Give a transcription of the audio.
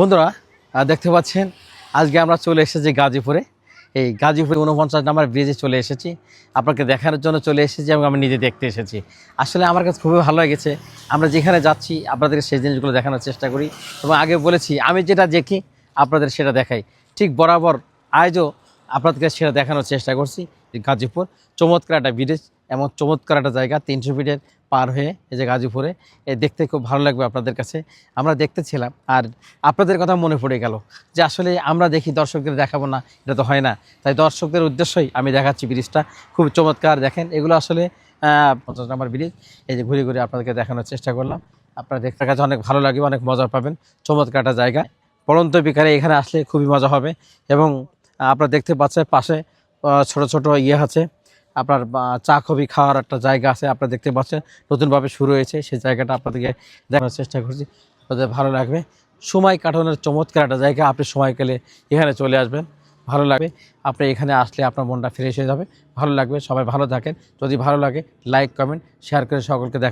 বন্ধুরা দেখতে পাচ্ছেন, আজকে আমরা চলে এসেছি গাজীপুরে। এই গাজীপুরে উনপঞ্চাশ নাম্বার ব্রিজে চলে এসেছি। আপনাকে দেখানোর জন্য চলে এসেছি এবং আমি নিজে দেখতে এসেছি। আসলে আমার কাছে খুবই ভালো লেগেছে। আমরা যেখানে যাচ্ছি, আপনাদেরকে সেই জিনিসগুলো দেখানোর চেষ্টা করি। এবং আগে বলেছি, আমি যেটা দেখি, আপনাদের সেটা দেখাই। ঠিক বরাবর আজও আপনাদেরকে সেটা দেখানোর চেষ্টা করছি গাজীপুর, চমৎকার একটা ব্রিজ এমন চমৎকার একটা জায়গা, তিনশো ফিটের পার হয়ে এই যে গাজীপুরে। এ দেখতে খুব ভালো লাগবে আপনাদের কাছে। আমরা দেখতেছিলাম আর আপনাদের কথা মনে পড়ে গেল যে আসলে আমরা দেখি দর্শকদের দেখাবো না, এটা তো হয় না। তাই দর্শকদের উদ্দেশ্যই আমি দেখাচ্ছি ব্রিজটা খুব চমৎকার, দেখেন এগুলো আসলে পঞ্চাশ নম্বর ব্রিজ এই যে ঘুরে ঘুরে আপনাদেরকে দেখানোর চেষ্টা করলাম। আপনারা দেখতে কাছে অনেক ভালো লাগবে, অনেক মজা পাবেন। চমৎকার একটা জায়গা। পড়ন্ত বিকালে এখানে আসলে খুবই মজা হবে এবং আপনারা দেখতে পাচ্ছেন পাশে ছোট ছোট ইয়ে আছে। আপনার চা কফি খাওয়ার একটা জায়গা আছে, আপনারা দেখতে পাচ্ছেন। নতুনভাবে শুরু হয়েছে, সেই জায়গাটা আপনাদেরকে দেখানোর চেষ্টা করছি। আপনাদের ভালো লাগবে। সময় কাটানোর চমৎকার একটা জায়গা, আপনি সময় পেলে এখানে চলে আসবেন। ভালো লাগবে। আপনি এখানে আসলে আপনার মনটা ফ্রেশ হয়ে যাবে। ভালো লাগবে। সবাই ভালো থাকেন। যদি ভালো লাগে লাইক কমেন্ট শেয়ার করে সকলকে দেখা